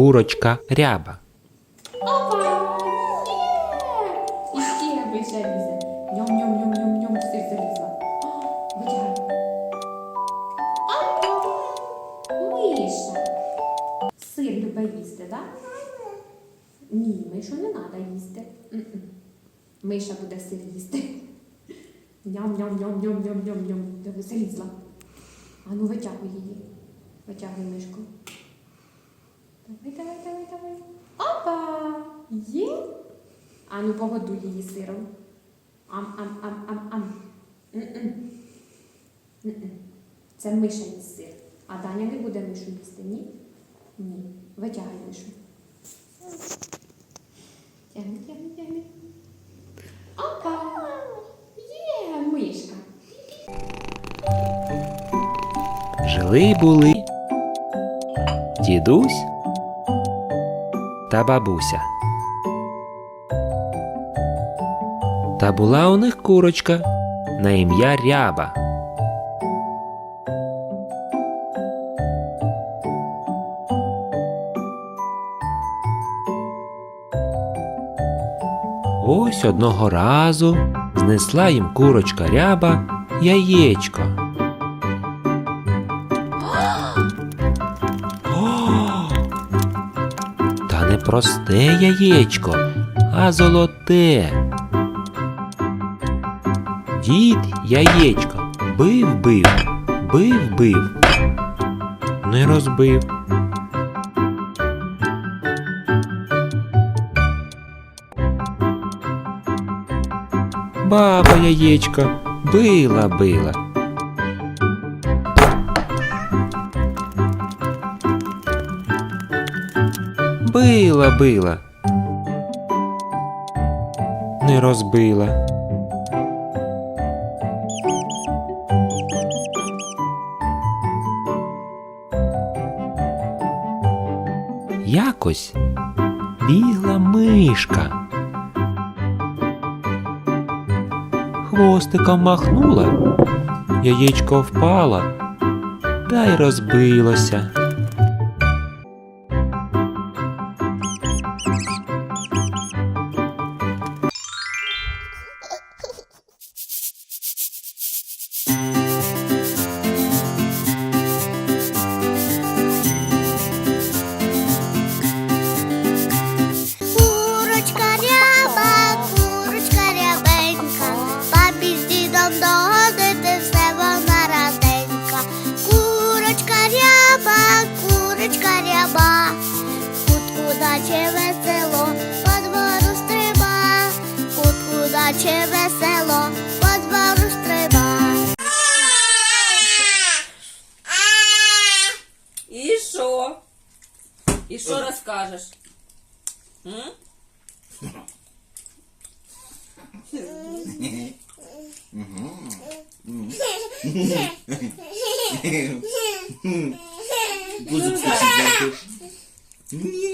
курочка ряба. Опа! Є! І лізе. Ньом-ньом-ньом-ньом-ньом, сир залізла. Миша. Сир любить їсти? Ні, мишу не треба їсти. Миша буде сир їсти. Ням-ням-ням-ням-ням-ням-ням. Залізла. А ну витягуй її. Витягуй мишку. Давай, давай, давай, давай. Опа! Є? А ну погодуй її сиром. Ам-ам-ам-ам-ам. Це миша їсть сир. А Даня не буде мишу їсти, ні? Ні. Витягай мишу. Тягни, тягни, тягни. Опа! Є, мишка. Жили були дідусь та бабуся. Та була у них курочка на ім'я Ряба. Ось одного разу знесла їм курочка ряба яєчко. Просте яєчко, а золоте. Дід яєчко бив бив, бив бив, не розбив. Баба яєчко била била. Била била. Не розбила. Якось бігла мишка. Хвостиком махнула, яєчко впало та й розбилося. Даче весело, по двору стриба. І що? І що розкажеш? М? Хочет. Ні.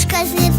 Дорожка з